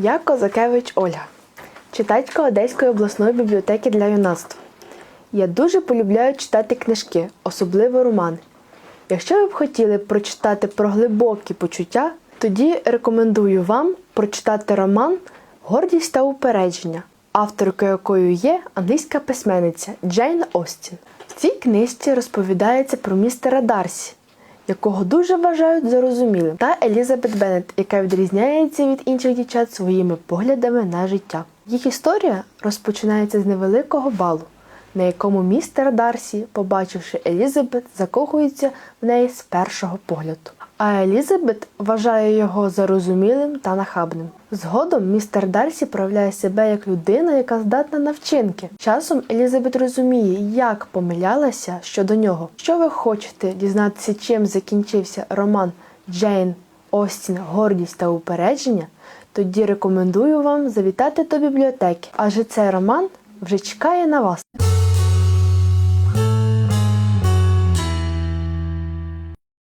Я Козакевич Ольга, читачка Одеської обласної бібліотеки для юнацтва. Я дуже полюбляю читати книжки, особливо романи. Якщо ви б хотіли прочитати про глибокі почуття, тоді рекомендую вам прочитати роман Гордість та упередження, авторкою якою є англійська письменниця Джейн Остін. В цій книжці розповідається про містера Дарсі, якого дуже вважають зарозумілим, та Елізабет Беннет, яка відрізняється від інших дівчат своїми поглядами на життя. Їх історія розпочинається з невеликого балу, на якому містер Дарсі, побачивши Елізабет, закохується в неї з першого погляду. А Елізабет вважає його зарозумілим та нахабним. Згодом містер Дарсі проявляє себе як людина, яка здатна на вчинки. Часом Елізабет розуміє, як помилялася щодо нього. Що ви хочете дізнатися, чим закінчився роман Джейн Остін Гордість та упередження? Тоді рекомендую вам завітати до бібліотеки, адже цей роман вже чекає на вас.